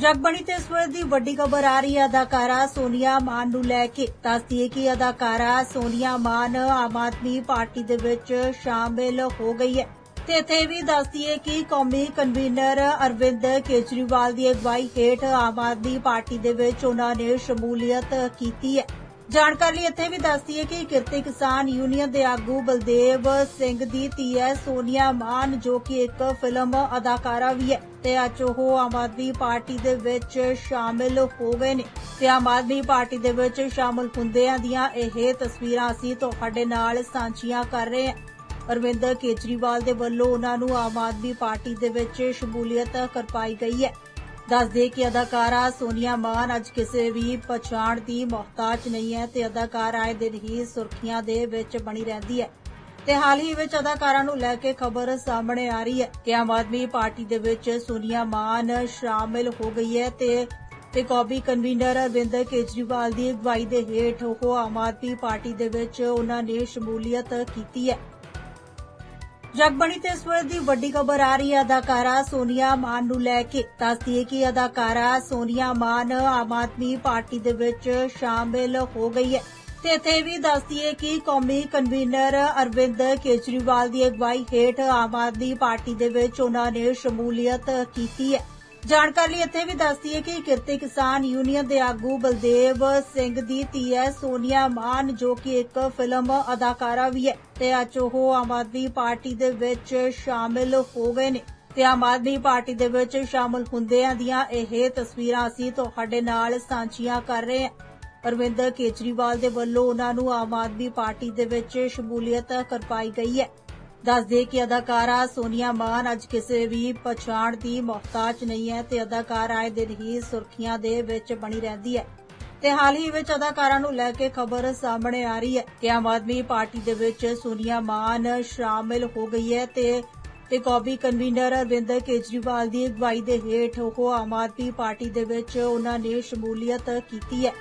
ਜਗਬਣੀ ਤੇ ਇਸ ਵੇਲੇ ਦੀ ਵੱਡੀ ਖਬਰ ਆ ਰਹੀ ਹੈ, ਅਦਾਕਾਰਾ ਸੋਨੀਆ ਮਾਨ ਨੂੰ ਲੈ ਕੇ। ਦੱਸਦੀਏ ਕਿ ਅਦਾਕਾਰਾ ਸੋਨੀਆ ਮਾਨ ਆਮ ਆਦਮੀ ਪਾਰਟੀ ਦੇ ਵਿੱਚ ਸ਼ਾਮਿਲ ਹੋ ਗਈ ਹੈ। ਤੇ ਇੱਥੇ ਵੀ ਦੱਸਦੀਏ ਕਿ ਕੌਮੀ ਕਨਵੀਨਰ ਅਰਵਿੰਦ ਕੇਜਰੀਵਾਲ ਦੀ ਅਗਵਾਈ ਹੇਠ ਆਮ ਆਦਮੀ ਪਾਰਟੀ ਦੇ ਵਿੱਚ ਉਹਨਾਂ ਨੇ ਸ਼ਮੂਲੀਅਤ ਕੀਤੀ ਹੈ। ਜਾਣਕਾਰੀ ਲਈ ਇੱਥੇ ਵੀ ਦੱਸਦੀ ਹੈ ਕਿ ਕਿਰਤੀ ਕਿਸਾਨ ਯੂਨੀਅਨ ਦੇ ਆਗੂ ਬਲਦੇਵ ਸਿੰਘ ਦੀ ਧੀ ਹੈ, ਸੋਨੀਆ ਮਾਨ, ਜੋ ਕਿ ਇੱਕ ਫਿਲਮ ਅਦਾਕਾਰਾ ਵੀ ਹੈ ਤੇ ਅੱਜ ਉਹ ਆਮ ਆਦਮੀ ਪਾਰਟੀ ਦੇ ਵਿੱਚ ਸ਼ਾਮਿਲ ਹੋ ਗਏ ਨੇ। ਤੇ ਆਮ ਆਦਮੀ ਪਾਰਟੀ ਦੇ ਵਿੱਚ ਸ਼ਾਮਿਲ ਹੁੰਦਿਆਂ ਦੀਆਂ ਇਹ ਤਸਵੀਰਾਂ ਅਸੀਂ ਤੁਹਾਡੇ ਨਾਲ ਸਾਂਝੀਆਂ ਕਰ ਰਹੇ ਹਾਂ। ਅਰਵਿੰਦ ਕੇਜਰੀਵਾਲ ਦੇ ਵੱਲੋਂ ਉਹਨਾਂ ਨੂੰ ਆਮ ਆਦਮੀ ਪਾਰਟੀ ਦੇ ਵਿੱਚ ਸ਼ਮੂਲੀਅਤ ਕਰਵਾਈ ਗਈ ਹੈ। ਦੱਸਦੇ ਕਿ ਅਦਾਕਾਰਾ ਸੋਨੀਆ ਮਾਨ ਅੱਜ ਕਿਸੇ ਵੀ ਪਛਾਣ ਦੀ ਮੁਹਤਾਜ ਨਹੀਂ ਹੈ ਤੇ ਅਦਾਕਾਰ ਆਏ ਦਿਨ ਹੀ ਸੁਰਖੀਆਂ ਦੇ ਵਿੱਚ ਬਣੀ ਰਹਿੰਦੀ ਹੈ। ਤੇ ਹਾਲ ਹੀ ਵਿੱਚ ਅਦਾਕਾਰਾਂ ਨੂੰ ਲੈ ਕੇ ਖਬਰ ਸਾਹਮਣੇ ਆ ਰਹੀ ਹੈ ਕਿ ਆਮ ਆਦਮੀ ਪਾਰਟੀ ਦੇ ਵਿੱਚ ਸੋਨੀਆ ਮਾਨ ਸ਼ਾਮਿਲ ਹੋ ਗਈ ਹੈ ਤੇ ਤੇ ਕੌਮੀ ਕਨਵੀਨਰ ਅਰਵਿੰਦ ਕੇਜਰੀਵਾਲ ਦੀ ਅਗਵਾਈ ਦੇ ਹੇਠ ਉਹ ਆਮ ਆਦਮੀ ਪਾਰਟੀ ਦੇ ਵਿੱਚ ਉਹਨਾਂ ਨੇ ਸ਼ਮੂਲੀਅਤ ਕੀਤੀ ਹੈ। ਜਗਬਣੀ ਤੇ ਇਸ ਵੇਲੇ ਦੀ ਵੱਡੀ ਖਬਰ ਆ ਰਹੀ ਹੈ, ਅਦਾਕਾਰਾ ਸੋਨੀਆ ਮਾਨ ਨੂੰ ਲੈ ਕੇ। ਦੱਸਦੀ ਕਿ ਅਦਾਕਾਰਾ ਸੋਨੀਆ ਮਾਨ ਆਮ ਆਦਮੀ ਪਾਰਟੀ ਦੇ ਵਿੱਚ ਸ਼ਾਮਿਲ ਹੋ ਗਈ ਹੈ। ਤੇ ਇੱਥੇ ਵੀ ਦੱਸਦੀ ਕਿ ਕੌਮੀ ਕਨਵੀਨਰ ਅਰਵਿੰਦ ਕੇਜਰੀਵਾਲ ਦੀ ਅਗਵਾਈ ਹੇਠ ਆਮ ਆਦਮੀ ਪਾਰਟੀ ਦੇ ਵਿੱਚ ਉਹਨਾਂ ਨੇ ਸ਼ਮੂਲੀਅਤ ਕੀਤੀ ਹੈ। ਜਾਣਕਾਰੀ ਲਈ ਇੱਥੇ ਵੀ ਦੱਸਦੀ ਹੈ ਕਿ ਕਿਰਤੀ ਕਿਸਾਨ ਯੂਨੀਅਨ ਦੇ ਆਗੂ ਬਲਦੇਵ ਸਿੰਘ ਦੀ ਧੀ ਹੈ, ਸੋਨੀਆ ਮਾਨ, ਜੋ ਕਿ ਇੱਕ ਫਿਲਮ ਅਦਾਕਾਰਾ ਵੀ ਹੈ ਤੇ ਅੱਜ ਉਹ ਆਮ ਆਦਮੀ ਪਾਰਟੀ ਦੇ ਵਿੱਚ ਸ਼ਾਮਿਲ ਹੋ ਗਏ ਨੇ। ਤੇ ਆਮ ਆਦਮੀ ਪਾਰਟੀ ਦੇ ਵਿੱਚ ਸ਼ਾਮਿਲ ਹੁੰਦਿਆਂ ਦੀਆਂ ਇਹ ਤਸਵੀਰਾਂ ਅਸੀਂ ਤੁਹਾਡੇ ਨਾਲ ਸਾਂਝੀਆਂ ਕਰ ਰਹੇ ਹਾਂ। ਅਰਵਿੰਦ ਕੇਜਰੀਵਾਲ ਦੇ ਵੱਲੋਂ ਉਹਨਾਂ ਨੂੰ ਆਮ ਆਦਮੀ ਪਾਰਟੀ ਦੇ ਵਿੱਚ ਸ਼ਮੂਲੀਅਤ ਕਰਵਾਈ ਗਈ ਹੈ। ਦੱਸਦੇ ਕਿ ਅਦਾਕਾਰਾ ਸੋਨੀਆ ਮਾਨ ਅੱਜ ਕਿਸੇ ਵੀ ਪਛਾਣ ਦੀ ਮੁਹਤਾਜ ਨਹੀਂ ਹੈ ਤੇ ਅਦਾਕਾਰ ਆਏ ਦਿਨ ਹੀ ਸੁਰਖੀਆਂ ਦੇ ਵਿੱਚ ਬਣੀ ਰਹਿੰਦੀ ਹੈ। ਤੇ ਹਾਲ ਹੀ ਵਿੱਚ ਅਦਾਕਾਰਾਂ ਨੂੰ ਲੈ ਕੇ ਖਬਰ ਸਾਹਮਣੇ ਆ ਰਹੀ ਹੈ ਕਿ ਆਮ ਆਦਮੀ ਪਾਰਟੀ ਦੇ ਵਿੱਚ ਸੋਨੀਆ ਮਾਨ ਸ਼ਾਮਿਲ ਹੋ ਗਈ ਹੈ ਤੇ ਤੇ ਕੌਮੀ ਕਨਵੀਨਰ ਅਰਵਿੰਦ ਕੇਜਰੀਵਾਲ ਦੀ ਅਗਵਾਈ ਦੇ ਹੇਠ ਉਹ ਆਮ ਆਦਮੀ ਪਾਰਟੀ ਦੇ ਵਿੱਚ ਉਹਨਾਂ ਨੇ ਸ਼ਮੂਲੀਅਤ ਕੀਤੀ ਹੈ।